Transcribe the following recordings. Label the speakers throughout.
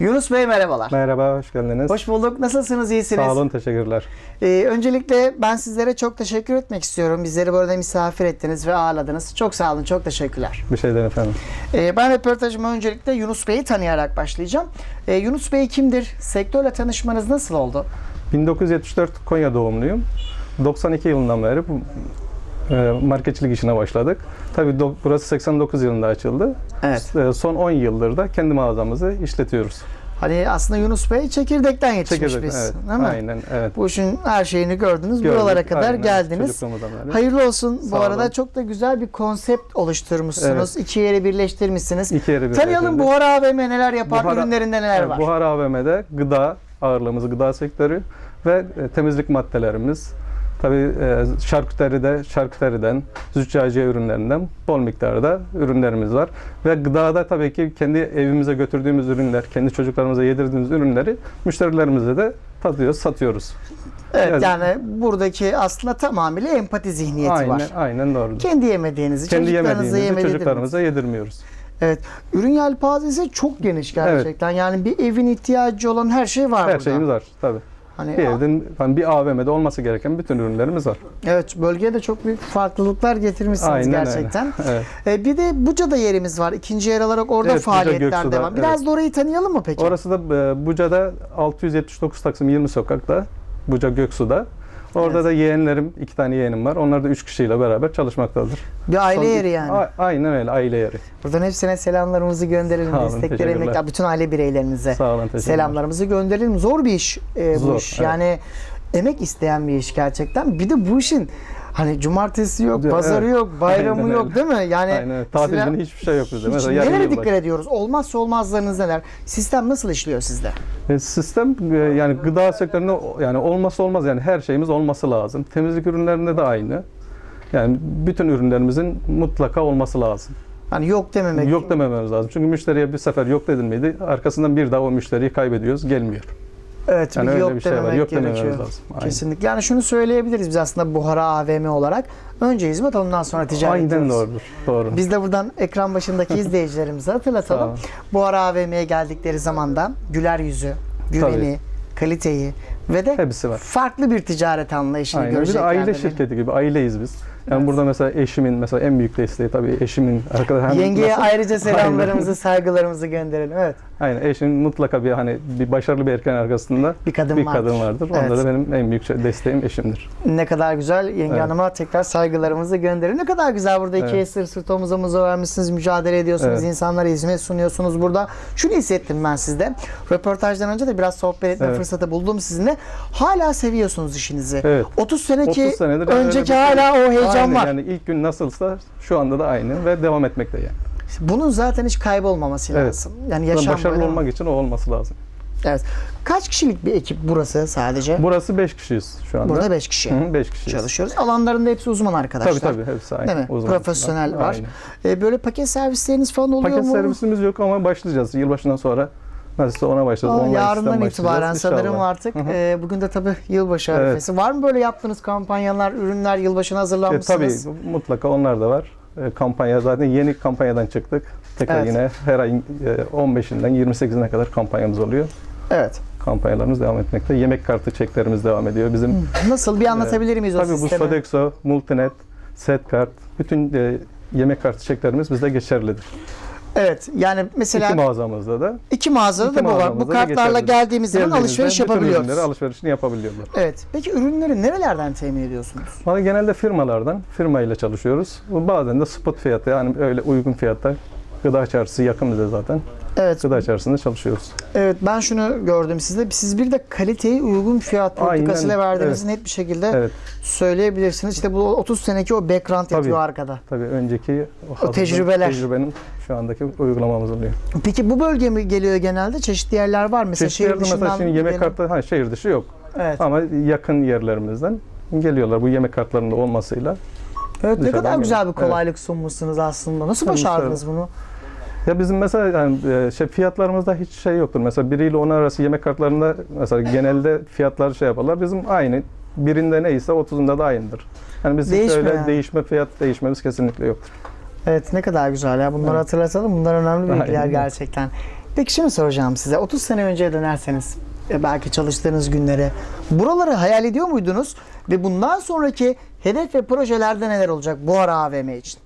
Speaker 1: Yunus Bey merhabalar.
Speaker 2: Merhaba, hoş geldiniz.
Speaker 1: Hoş bulduk. Nasılsınız? İyisiniz?
Speaker 2: Sağ olun, teşekkürler.
Speaker 1: Ee, öncelikle ben sizlere çok teşekkür etmek istiyorum. Bizleri burada misafir ettiniz ve ağırladınız. Çok sağ olun. Çok teşekkürler.
Speaker 2: Bir şeyden efendim.
Speaker 1: Ee, ben röportajıma öncelikle Yunus Bey'i tanıyarak başlayacağım. Ee, Yunus Bey kimdir? Sektörle tanışmanız nasıl oldu?
Speaker 2: 1974 Konya doğumluyum. 92 yılından beri marketçilik işine başladık. Tabii burası 89 yılında açıldı.
Speaker 1: Evet.
Speaker 2: E, Son 10 yıldır da kendi mağazamızı işletiyoruz.
Speaker 1: Hani aslında Yunus Bey çekirdekten yetişmiş
Speaker 2: Çekirdek,
Speaker 1: biz.
Speaker 2: evet.
Speaker 1: Değil mi?
Speaker 2: Aynen, evet.
Speaker 1: Bu işin her şeyini gördünüz.
Speaker 2: Gördük,
Speaker 1: Buralara kadar
Speaker 2: aynen,
Speaker 1: geldiniz. Hayırlı olsun. Bu
Speaker 2: Sağ
Speaker 1: arada
Speaker 2: olun.
Speaker 1: çok da güzel bir konsept oluşturmuşsunuz. İki yeri birleştirmişsiniz.
Speaker 2: İki yeri bir
Speaker 1: Tanıyalım. Buhar AVM neler yapar,
Speaker 2: Buhar-
Speaker 1: ürünlerinde neler
Speaker 2: Evet,
Speaker 1: var.
Speaker 2: Buhar AVM'de gıda ağırlığımız gıda sektörü ve e, temizlik maddelerimiz. Tabii e, şarküteride, şarküteriden, züccaciye ürünlerinden bol miktarda ürünlerimiz var. Ve gıdada tabii ki kendi evimize götürdüğümüz ürünler, kendi çocuklarımıza yedirdiğimiz ürünleri müşterilerimize de tadıyoruz, satıyoruz.
Speaker 1: evet,
Speaker 2: Evet.
Speaker 1: yani buradaki aslında tamamıyla empati zihniyeti
Speaker 2: Aynen,
Speaker 1: var.
Speaker 2: aynen doğru.
Speaker 1: Kendi yemediğinizi,
Speaker 2: Kendi
Speaker 1: çocuklarınıza yemediğinizi.
Speaker 2: çocuklarımıza yedirmiyoruz.
Speaker 1: Evet. Ürün yelpazesi çok geniş gerçekten. Yani bir evin ihtiyacı olan her şey var
Speaker 2: Her
Speaker 1: burada.
Speaker 2: şeyimiz var tabii.
Speaker 1: Hani
Speaker 2: Bir evden, hani bir AVM'de olması gereken bütün ürünlerimiz var.
Speaker 1: Evet, bölgeye de çok büyük farklılıklar getirmişsiniz
Speaker 2: Aynen öyle.
Speaker 1: gerçekten.
Speaker 2: Evet.
Speaker 1: Ee, bir de Buca'da yerimiz var. İkinci yer alarak orada
Speaker 2: Evet,
Speaker 1: faaliyetler
Speaker 2: Göksu'da,
Speaker 1: devam. Biraz
Speaker 2: evet.
Speaker 1: da orayı tanıyalım mı peki?
Speaker 2: Orası da e, Buca'da 679 Taksim 20 sokakta. Buca Göksu'da. Orada
Speaker 1: Evet.
Speaker 2: da yeğenlerim, iki tane yeğenim var. Onlar da üç kişiyle beraber çalışmaktadır.
Speaker 1: bir aile
Speaker 2: Son-
Speaker 1: yeri yani.
Speaker 2: A- aynen öyle, aile yeri.
Speaker 1: Buradan hepsine selamlarımızı gönderelim.
Speaker 2: Sağ olun,
Speaker 1: emekler, bütün aile bireylerinize
Speaker 2: Sağ olun, teşekkürler.
Speaker 1: selamlarımızı gönderelim. Zor bir iş e, bu
Speaker 2: Zor,
Speaker 1: iş.
Speaker 2: evet.
Speaker 1: Yani emek isteyen bir iş gerçekten. Bir de bu işin hani cumartesi yok,
Speaker 2: Evet.
Speaker 1: pazarı yok, bayramı
Speaker 2: Aynen
Speaker 1: yok
Speaker 2: öyle.
Speaker 1: değil mi? Yani
Speaker 2: Aynen öyle. Tatil
Speaker 1: sizler-
Speaker 2: hiçbir şey yok bizde.
Speaker 1: hiç
Speaker 2: Mesela
Speaker 1: nelere dikkat ediyoruz? Olmazsa olmazlarınız neler? Sistem nasıl işliyor sizde?
Speaker 2: E, Sistem e, yani gıda sektöründe yani olması olmaz yani her şeyimiz olması lazım. Temizlik ürünlerinde de aynı. Yani bütün ürünlerimizin mutlaka olması lazım.
Speaker 1: Hani yok dememek.
Speaker 2: Yok demememiz lazım. Çünkü müşteriye bir sefer yok dedin miydi arkasından bir daha o müşteriyi kaybediyoruz, gelmiyor.
Speaker 1: Evet,
Speaker 2: Yani
Speaker 1: bir yok
Speaker 2: bir şey var.
Speaker 1: dememek
Speaker 2: Yok
Speaker 1: gerekiyor.
Speaker 2: lazım. Aynen.
Speaker 1: Kesinlikle. Yani şunu söyleyebiliriz biz aslında Buhara AVM olarak. Önce hizmet ondan sonra ticaret
Speaker 2: Aynen
Speaker 1: ediyoruz.
Speaker 2: doğrudur. Doğru.
Speaker 1: Biz de buradan ekran başındaki izleyicilerimize hatırlatalım. Buhara AVM'ye geldikleri zaman da güler yüzü, güveni,
Speaker 2: Tabii.
Speaker 1: kaliteyi ve de
Speaker 2: Hepsi var.
Speaker 1: farklı bir ticaret anlayışını
Speaker 2: Aynen. Bir de
Speaker 1: görecekler.
Speaker 2: aile şirketi gibi aileyiz biz. Yani
Speaker 1: Evet.
Speaker 2: burada mesela eşimin mesela en büyük desteği tabii eşimin arkadaş.
Speaker 1: Yengeye
Speaker 2: nasıl-
Speaker 1: ayrıca selamlarımızı, saygılarımızı gönderelim. Evet.
Speaker 2: Aynen eşimin mutlaka bir hani bir başarılı bir erkeğin arkasında
Speaker 1: Bir kadın
Speaker 2: bir
Speaker 1: vardır.
Speaker 2: kadın vardır.
Speaker 1: Evet.
Speaker 2: Onda da benim en büyük şey- desteğim eşimdir.
Speaker 1: Ne kadar güzel. Yenge
Speaker 2: Evet.
Speaker 1: Hanım'a tekrar saygılarımızı gönderin. Ne kadar güzel burada iki
Speaker 2: Evet.
Speaker 1: el sırt sırt omuza omuza vermişsiniz, mücadele ediyorsunuz,
Speaker 2: Evet.
Speaker 1: insanlara hizmet sunuyorsunuz burada. Şunu hissettim ben sizde. Röportajdan önce de biraz sohbet etme
Speaker 2: Evet.
Speaker 1: fırsatı buldum sizinle. Hala seviyorsunuz işinizi.
Speaker 2: Evet.
Speaker 1: 30 seneki
Speaker 2: 30 senedir
Speaker 1: önceki
Speaker 2: şey-
Speaker 1: hala o heyecan
Speaker 2: Aynen,
Speaker 1: var.
Speaker 2: Yani ilk gün nasılsa şu anda da aynı ve devam etmekte yani.
Speaker 1: Bunun zaten hiç kaybolmaması
Speaker 2: Evet.
Speaker 1: lazım. Yani
Speaker 2: Yaşam başarılı
Speaker 1: böyle-
Speaker 2: olmak için o olması lazım.
Speaker 1: Evet. Kaç kişilik bir ekip burası sadece?
Speaker 2: Burası 5 kişiyiz şu anda.
Speaker 1: Burada 5 kişi
Speaker 2: 5 kişiyiz.
Speaker 1: çalışıyoruz. Alanlarında hepsi uzman arkadaşlar.
Speaker 2: Tabii tabii hepsi aynı.
Speaker 1: Değil mi?
Speaker 2: Uzman.
Speaker 1: Profesyonel var.
Speaker 2: Aynen.
Speaker 1: Ee, böyle paket servisleriniz falan oluyor
Speaker 2: Paket
Speaker 1: mu?
Speaker 2: servisimiz yok ama başlayacağız. Yılbaşından sonra nasılsa ona başlayacağız.
Speaker 1: Aa, yarından itibaren sanırım
Speaker 2: inşallah.
Speaker 1: artık.
Speaker 2: Hı hı.
Speaker 1: e, bugün de tabii yılbaşı
Speaker 2: Evet.
Speaker 1: arifesi. Var mı böyle yaptığınız kampanyalar, ürünler yılbaşına
Speaker 2: E,
Speaker 1: hazırlanmışsınız?
Speaker 2: tabii mutlaka onlar da var. E, kampanya zaten yeni kampanyadan çıktık. Tekrar
Speaker 1: Evet.
Speaker 2: yine her ayın e, 15'inden 28'ine kadar kampanyamız oluyor.
Speaker 1: Evet.
Speaker 2: Kampanyalarımız devam etmekte. Yemek kartı çeklerimiz devam ediyor. Bizim
Speaker 1: Nasıl bir anlatabilir miyiz o
Speaker 2: tabii bu
Speaker 1: sistemi?
Speaker 2: Sodexo, Multinet, Setkart, bütün e, yemek kartı çeklerimiz bizde geçerlidir.
Speaker 1: Evet. Yani mesela
Speaker 2: İki
Speaker 1: iki,
Speaker 2: mağazamızda da
Speaker 1: mağazada
Speaker 2: iki
Speaker 1: da bu var. Bu kartlarla geldiğimiz zaman alışveriş yapabiliyoruz.
Speaker 2: ürünleri alışverişini yapabiliyorlar.
Speaker 1: Evet. Peki ürünleri nerelerden temin ediyorsunuz?
Speaker 2: Valla genelde firmalardan, firmayla çalışıyoruz. Bazen de spot fiyatı yani öyle uygun fiyatta gıda çarşısı yakın bize zaten.
Speaker 1: Evet.
Speaker 2: Gıda çarşısında çalışıyoruz.
Speaker 1: Evet ben şunu gördüm sizde. Siz bir de kaliteyi uygun fiyat politikasıyla verdiğinizi net bir şekilde
Speaker 2: Evet.
Speaker 1: söyleyebilirsiniz. İşte bu 30 seneki o background
Speaker 2: Tabii.
Speaker 1: yatıyor arkada.
Speaker 2: Tabii önceki hazırda-
Speaker 1: tecrübeler.
Speaker 2: tecrübenin şu andaki uygulamamız oluyor.
Speaker 1: Peki bu bölge mi geliyor genelde? Çeşitli yerler var mı? Mesela
Speaker 2: Çeşitli
Speaker 1: şehir
Speaker 2: yerde
Speaker 1: dışından
Speaker 2: mesela şimdi yemek
Speaker 1: gelen-
Speaker 2: kartı ha, şehir dışı yok.
Speaker 1: Evet.
Speaker 2: Ama yakın yerlerimizden geliyorlar bu yemek kartlarında olmasıyla.
Speaker 1: Evet ne
Speaker 2: Dışarıdan
Speaker 1: kadar güzel bir
Speaker 2: geliyor.
Speaker 1: kolaylık sunmuşsunuz aslında. Nasıl
Speaker 2: Tabii,
Speaker 1: başardınız bunu?
Speaker 2: Ya bizim mesela yani e, şey fiyatlarımızda hiç şey yoktur. Mesela biriyle on arası yemek kartlarında mesela genelde fiyatları şey yaparlar. Bizim aynı. Birinde neyse 30'unda da aynıdır. Yani biz hiç
Speaker 1: Değişmiyor
Speaker 2: öyle
Speaker 1: yani.
Speaker 2: değişme fiyat değişmemiz kesinlikle yoktur.
Speaker 1: Evet ne kadar güzel ya. Bunları
Speaker 2: Evet.
Speaker 1: hatırlatalım. Bunlar önemli bilgiler
Speaker 2: Aynen.
Speaker 1: gerçekten. Peki şunu soracağım size. 30 sene önceye dönerseniz e, belki çalıştığınız günlere buraları hayal ediyor muydunuz? Ve bundan sonraki hedef ve projelerde neler olacak bu ara AVM için?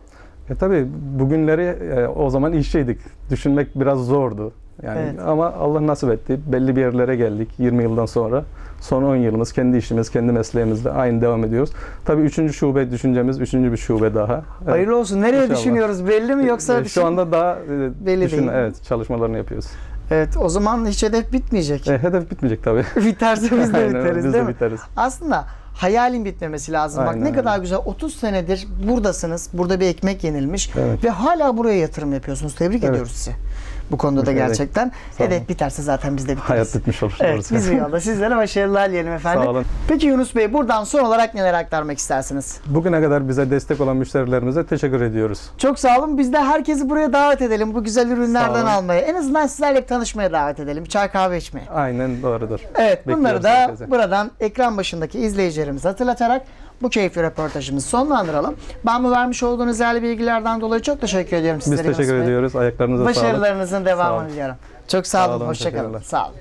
Speaker 2: E tabii bugünleri e, o zaman işçiydik. Düşünmek biraz zordu. Yani
Speaker 1: Evet.
Speaker 2: ama Allah nasip etti. Belli bir yerlere geldik 20 yıldan sonra. Son 10 yılımız kendi işimiz, kendi mesleğimizde aynı devam ediyoruz. Tabii üçüncü şube düşüncemiz, üçüncü bir şube daha. Evet.
Speaker 1: Hayırlı olsun. Nereye
Speaker 2: İnşallah.
Speaker 1: düşünüyoruz? Belli mi yoksa
Speaker 2: E,
Speaker 1: düşün-
Speaker 2: şu anda daha e,
Speaker 1: Belli
Speaker 2: düşün-
Speaker 1: değil.
Speaker 2: Evet, çalışmalarını yapıyoruz.
Speaker 1: Evet, o zaman hiç hedef bitmeyecek.
Speaker 2: E, hedef bitmeyecek tabii.
Speaker 1: Biterse biz de
Speaker 2: Aynen,
Speaker 1: biteriz
Speaker 2: biz
Speaker 1: değil
Speaker 2: de
Speaker 1: mi?
Speaker 2: biteriz.
Speaker 1: Aslında hayalin bitmemesi lazım. Bak
Speaker 2: Aynen
Speaker 1: ne
Speaker 2: öyle.
Speaker 1: kadar güzel. 30 senedir buradasınız. Burada bir ekmek yenilmiş
Speaker 2: Evet.
Speaker 1: ve hala buraya yatırım yapıyorsunuz. Tebrik
Speaker 2: Evet.
Speaker 1: ediyoruz sizi. Bu konuda da gerçekten. Hedef biterse zaten biz de biteriz.
Speaker 2: Hayat bitmiş olur.
Speaker 1: Evet, biz bir yolda. Sizlere başarılar diyelim efendim.
Speaker 2: Sağ olun.
Speaker 1: Peki Yunus Bey buradan son olarak neler aktarmak istersiniz?
Speaker 2: Bugüne kadar bize destek olan müşterilerimize teşekkür ediyoruz.
Speaker 1: Çok sağ olun. Biz de herkesi buraya davet edelim. Bu güzel ürünlerden almaya. En azından sizlerle tanışmaya davet edelim. Çay kahve içmeye.
Speaker 2: Aynen doğrudur.
Speaker 1: Evet bunları
Speaker 2: Bekliyoruz
Speaker 1: da
Speaker 2: herkese. buradan
Speaker 1: ekran başındaki izleyicilerimize hatırlatarak bu keyifli röportajımızı sonlandıralım. Ben bu vermiş olduğunuz değerli bilgilerden dolayı çok teşekkür ediyorum
Speaker 2: Biz
Speaker 1: sizlere.
Speaker 2: teşekkür
Speaker 1: Yunus Bey.
Speaker 2: ediyoruz. Ayaklarınıza sağlık.
Speaker 1: Başarılarınızın devamını
Speaker 2: olun.
Speaker 1: diliyorum. Çok sağ olun.
Speaker 2: Sağ olun,
Speaker 1: Hoşçakalın.
Speaker 2: teşekkürler.
Speaker 1: Sağ olun.